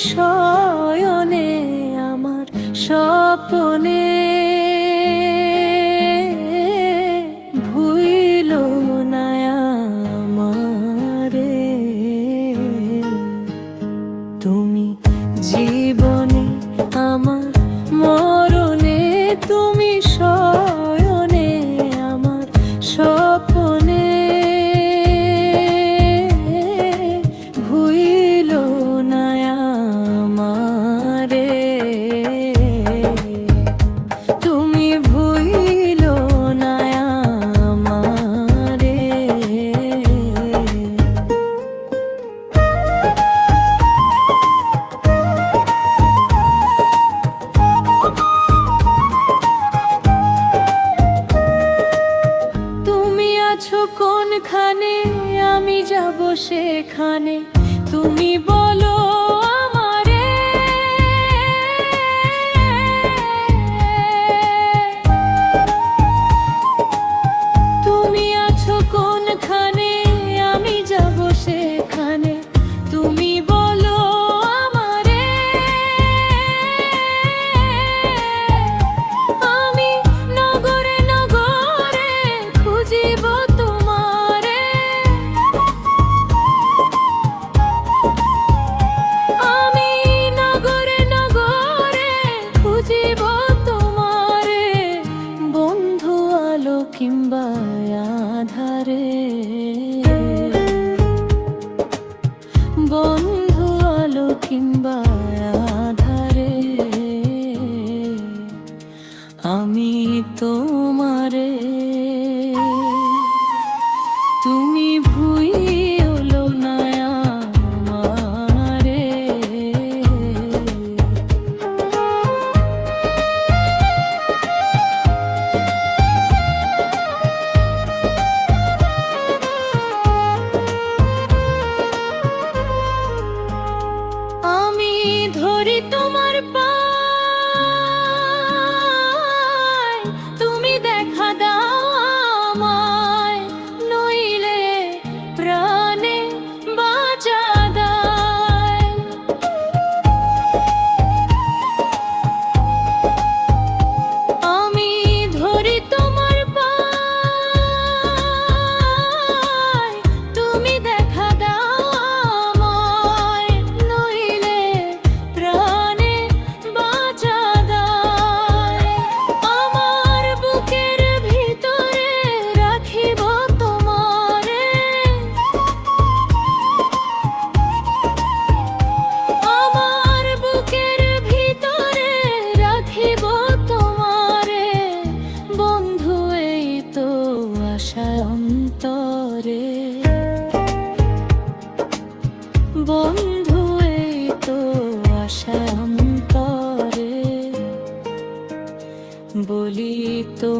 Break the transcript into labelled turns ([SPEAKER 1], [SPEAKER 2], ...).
[SPEAKER 1] শয়নে আমার স্বপ্নে ভুইল তুমি জীবনে আমার মরণে তুমি তুমি বল কিংবা আধারে বলি তো